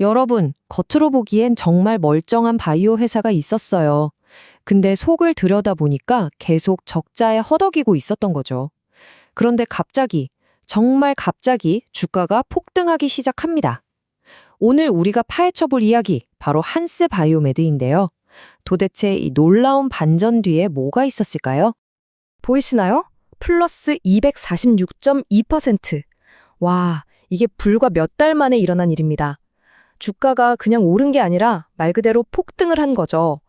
여러분, 겉으로 보기엔 정말 멀쩡한 바이오 회사가 있었어요. 근데 속을 들여다보니까 계속 적자에 허덕이고 있었던 거죠. 그런데 갑자기, 정말 갑자기 주가가 폭등하기 시작합니다. 오늘 우리가 파헤쳐 볼 이야기, 바로 한스 바이오메드인데요. 도대체 이 놀라운 반전 뒤에 뭐가 있었을까요? 보이시나요? 플러스 246.2%. 와, 이게 불과 몇 달 만에 일어난 일입니다. 주가가 그냥 오른 게 아니라 말 그대로 폭등을 한 거죠.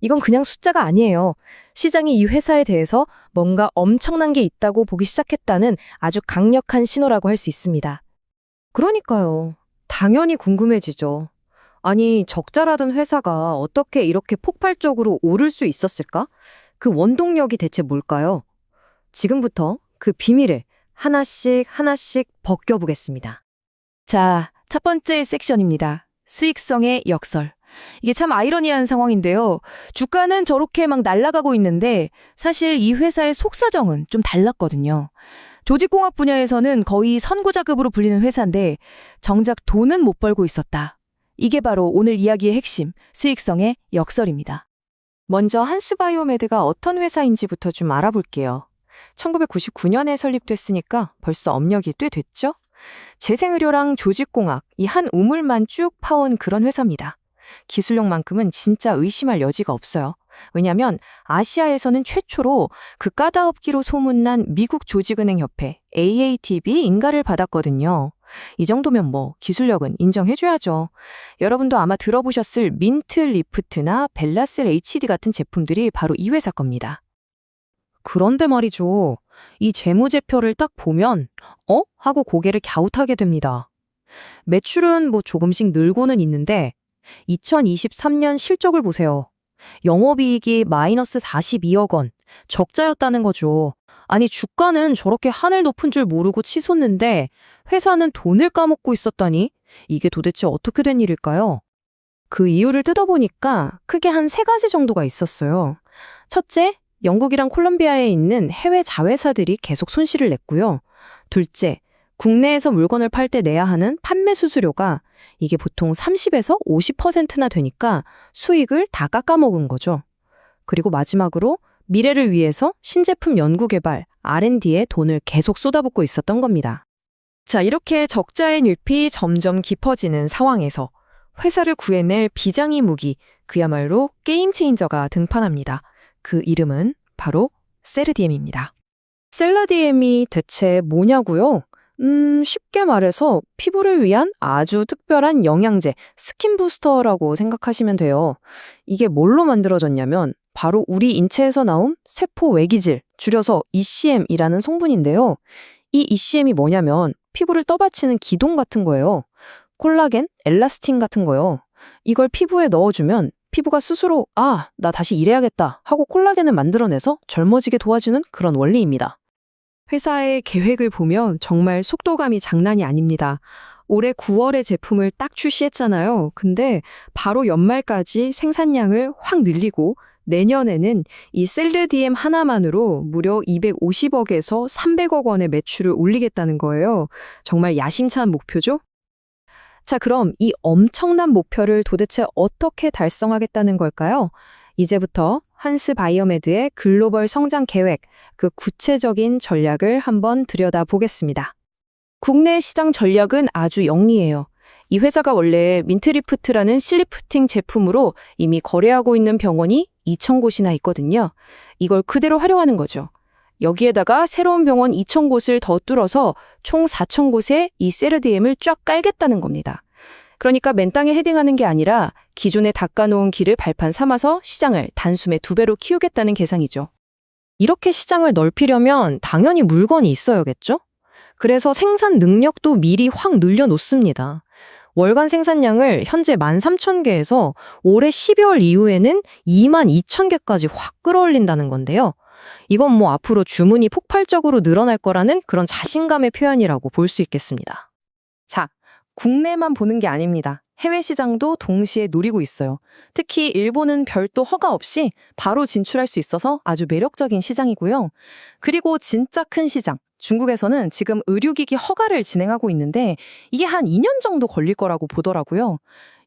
이건 그냥 숫자가 아니에요. 시장이 이 회사에 대해서 뭔가 엄청난 게 있다고 보기 시작했다는 아주 강력한 신호라고 할 수 있습니다. 그러니까요. 당연히 궁금해지죠. 아니, 적자라던 회사가 어떻게 이렇게 폭발적으로 오를 수 있었을까? 그 원동력이 대체 뭘까요? 지금부터 그 비밀을 하나씩 하나씩 벗겨보겠습니다. 자, 첫 번째 섹션입니다. 수익성의 역설. 이게 참 아이러니한 상황인데요. 주가는 저렇게 막 날아가고 있는데 사실 이 회사의 속사정은 좀 달랐거든요. 조직공학 분야에서는 거의 선구자급으로 불리는 회사인데 정작 돈은 못 벌고 있었다. 이게 바로 오늘 이야기의 핵심, 수익성의 역설입니다. 먼저 한스바이오메드가 어떤 회사인지부터 좀 알아볼게요. 1999년에 설립됐으니까 벌써 업력이 꽤 됐죠? 재생의료랑 조직공학, 이 한 우물만 쭉 파온 그런 회사입니다. 기술력만큼은 진짜 의심할 여지가 없어요. 왜냐면 아시아에서는 최초로 그 까다업기로 소문난 미국 조직은행협회 AATB 인가를 받았거든요. 이 정도면 뭐 기술력은 인정해줘야죠. 여러분도 아마 들어보셨을 민트 리프트나 벨라셀 HD 같은 제품들이 바로 이 회사 겁니다. 그런데 말이죠. 이 재무제표를 딱 보면 어? 하고 고개를 갸웃하게 됩니다. 매출은 뭐 조금씩 늘고는 있는데 2023년 실적을 보세요. 영업이익이 마이너스 42억 원, 적자였다는 거죠. 아니, 주가는 저렇게 하늘 높은 줄 모르고 치솟는데 회사는 돈을 까먹고 있었다니? 이게 도대체 어떻게 된 일일까요? 그 이유를 뜯어보니까 크게 한 세 가지 정도가 있었어요. 첫째, 영국이랑 콜롬비아에 있는 해외 자회사들이 계속 손실을 냈고요. 둘째, 국내에서 물건을 팔 때 내야 하는 판매 수수료가 이게 보통 30에서 50%나 되니까 수익을 다 깎아먹은 거죠. 그리고 마지막으로 미래를 위해서 신제품 연구 개발, R&D에 돈을 계속 쏟아붓고 있었던 겁니다. 자, 이렇게 적자의 늪이 점점 깊어지는 상황에서 회사를 구해낼 비장의 무기, 그야말로 게임 체인저가 등판합니다. 그 이름은 바로 세르디엠입니다. 셀라디엠이 대체 뭐냐고요? 음, 쉽게 말해서 피부를 위한 아주 특별한 영양제, 스킨 부스터라고 생각하시면 돼요. 이게 뭘로 만들어졌냐면 바로 우리 인체에서 나온 세포 외기질, 줄여서 ECM이라는 성분인데요. 이 ECM이 뭐냐면 피부를 떠받치는 기동 같은 거예요. 콜라겐, 엘라스틴 같은 거요. 이걸 피부에 넣어주면 피부가 스스로 아, 나 다시 일해야겠다 하고 콜라겐을 만들어내서 젊어지게 도와주는 그런 원리입니다. 회사의 계획을 보면 정말 속도감이 장난이 아닙니다. 올해 9월에 제품을 딱 출시했잖아요. 근데 바로 연말까지 생산량을 확 늘리고 내년에는 이 셀르디엠 하나만으로 무려 250억에서 300억 원의 매출을 올리겠다는 거예요. 정말 야심찬 목표죠? 자, 그럼 이 엄청난 목표를 도대체 어떻게 달성하겠다는 걸까요? 이제부터 한스 바이오메드의 글로벌 성장 계획, 그 구체적인 전략을 한번 들여다보겠습니다. 국내 시장 전략은 아주 영리해요. 이 회사가 원래 민트리프트라는 실리프팅 제품으로 이미 거래하고 있는 병원이 2,000곳이나 있거든요. 이걸 그대로 활용하는 거죠. 여기에다가 새로운 병원 2,000곳을 더 뚫어서 총 4,000곳에 이 세르디엠을 쫙 깔겠다는 겁니다. 그러니까 맨 땅에 헤딩하는 게 아니라 기존에 닦아놓은 길을 발판 삼아서 시장을 단숨에 두 배로 키우겠다는 계상이죠. 이렇게 시장을 넓히려면 당연히 물건이 있어야겠죠? 그래서 생산 능력도 미리 확 늘려놓습니다. 월간 생산량을 현재 13,000개에서 올해 12월 이후에는 22,000개까지 확 끌어올린다는 건데요. 이건 뭐 앞으로 주문이 폭발적으로 늘어날 거라는 그런 자신감의 표현이라고 볼 수 있겠습니다. 자, 국내만 보는 게 아닙니다. 해외 시장도 동시에 노리고 있어요. 특히 일본은 별도 허가 없이 바로 진출할 수 있어서 아주 매력적인 시장이고요. 그리고 진짜 큰 시장, 중국에서는 지금 의료기기 허가를 진행하고 있는데 이게 한 2년 정도 걸릴 거라고 보더라고요.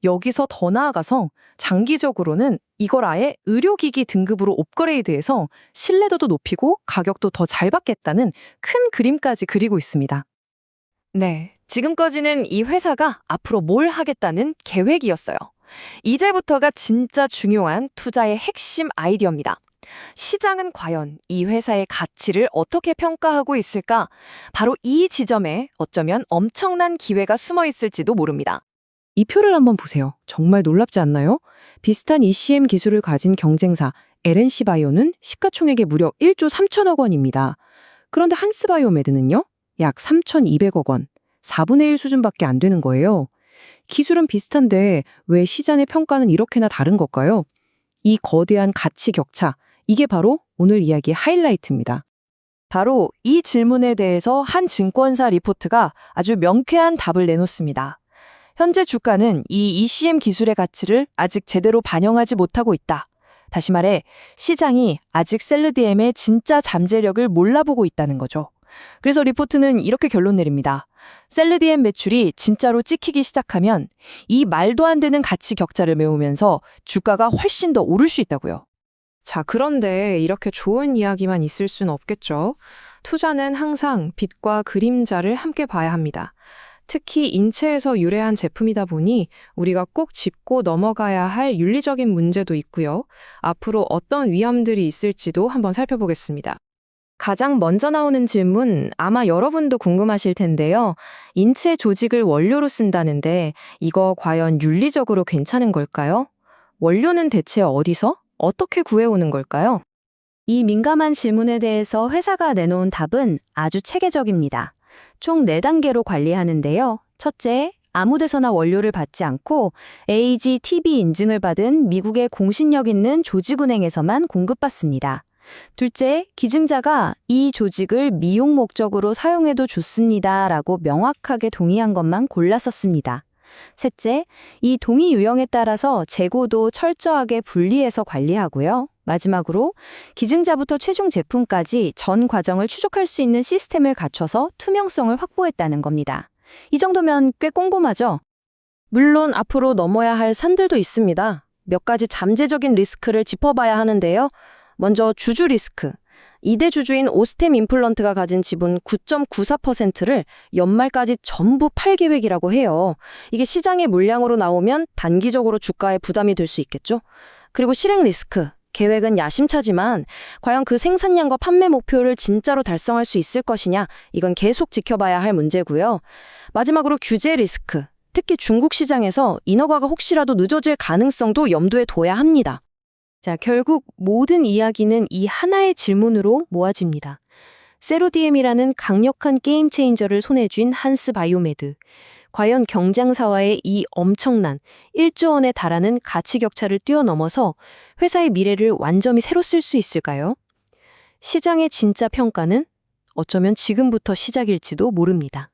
여기서 더 나아가서 장기적으로는 이걸 아예 의료기기 등급으로 업그레이드해서 신뢰도도 높이고 가격도 더 잘 받겠다는 큰 그림까지 그리고 있습니다. 네. 지금까지는 이 회사가 앞으로 뭘 하겠다는 계획이었어요. 이제부터가 진짜 중요한 투자의 핵심 아이디어입니다. 시장은 과연 이 회사의 가치를 어떻게 평가하고 있을까? 바로 이 지점에 어쩌면 엄청난 기회가 숨어 있을지도 모릅니다. 이 표를 한번 보세요. 정말 놀랍지 않나요? 비슷한 ECM 기술을 가진 경쟁사 LNC 바이오는 시가총액이 무려 1조 3천억 원입니다. 그런데 한스바이오메드는요? 약 3,200억 원, 4분의 1 수준밖에 안 되는 거예요. 기술은 비슷한데 왜 시장의 평가는 이렇게나 다른 걸까요? 이 거대한 가치 격차, 이게 바로 오늘 이야기의 하이라이트입니다. 바로 이 질문에 대해서 한 증권사 리포트가 아주 명쾌한 답을 내놓습니다. 현재 주가는 이 ECM 기술의 가치를 아직 제대로 반영하지 못하고 있다. 다시 말해, 시장이 아직 셀르디엠의 진짜 잠재력을 몰라보고 있다는 거죠. 그래서 리포트는 이렇게 결론 내립니다. 셀르디엠 매출이 진짜로 찍히기 시작하면 이 말도 안 되는 가치 격차를 메우면서 주가가 훨씬 더 오를 수 있다고요. 자, 그런데 이렇게 좋은 이야기만 있을 수는 없겠죠. 투자는 항상 빛과 그림자를 함께 봐야 합니다. 특히 인체에서 유래한 제품이다 보니 우리가 꼭 짚고 넘어가야 할 윤리적인 문제도 있고요. 앞으로 어떤 위험들이 있을지도 한번 살펴보겠습니다. 가장 먼저 나오는 질문 아마 여러분도 궁금하실 텐데요. 인체 조직을 원료로 쓴다는데 이거 과연 윤리적으로 괜찮은 걸까요? 원료는 대체 어디서? 어떻게 구해오는 걸까요? 이 민감한 질문에 대해서 회사가 내놓은 답은 아주 체계적입니다. 총 4단계로 관리하는데요. 첫째, 아무 데서나 원료를 받지 않고 AGTB 인증을 받은 미국의 공신력 있는 조직은행에서만 공급받습니다. 둘째, 기증자가 이 조직을 미용 목적으로 사용해도 좋습니다. 라고 명확하게 동의한 것만 골라 썼습니다. 셋째, 이 동의 유형에 따라서 재고도 철저하게 분리해서 관리하고요. 마지막으로 기증자부터 최종 제품까지 전 과정을 추적할 수 있는 시스템을 갖춰서 투명성을 확보했다는 겁니다. 이 정도면 꽤 꼼꼼하죠? 물론 앞으로 넘어야 할 산들도 있습니다. 몇 가지 잠재적인 리스크를 짚어봐야 하는데요. 먼저 주주 리스크. 2대 주주인 오스템 임플런트가 가진 지분 9.94%를 연말까지 전부 팔 계획이라고 해요. 이게 시장의 물량으로 나오면 단기적으로 주가에 부담이 될 수 있겠죠. 그리고 실행 리스크. 계획은 야심차지만 과연 그 생산량과 판매 목표를 진짜로 달성할 수 있을 것이냐? 이건 계속 지켜봐야 할 문제고요. 마지막으로 규제 리스크. 특히 중국 시장에서 인허가가 혹시라도 늦어질 가능성도 염두에 둬야 합니다. 자, 결국 모든 이야기는 이 하나의 질문으로 모아집니다. 세로디엠이라는 강력한 게임 체인저를 손에 쥔 한스 바이오메드. 과연 경쟁사와의 이 엄청난 1조 원에 달하는 가치 격차를 뛰어넘어서 회사의 미래를 완전히 새로 쓸 수 있을까요? 시장의 진짜 평가는 어쩌면 지금부터 시작일지도 모릅니다.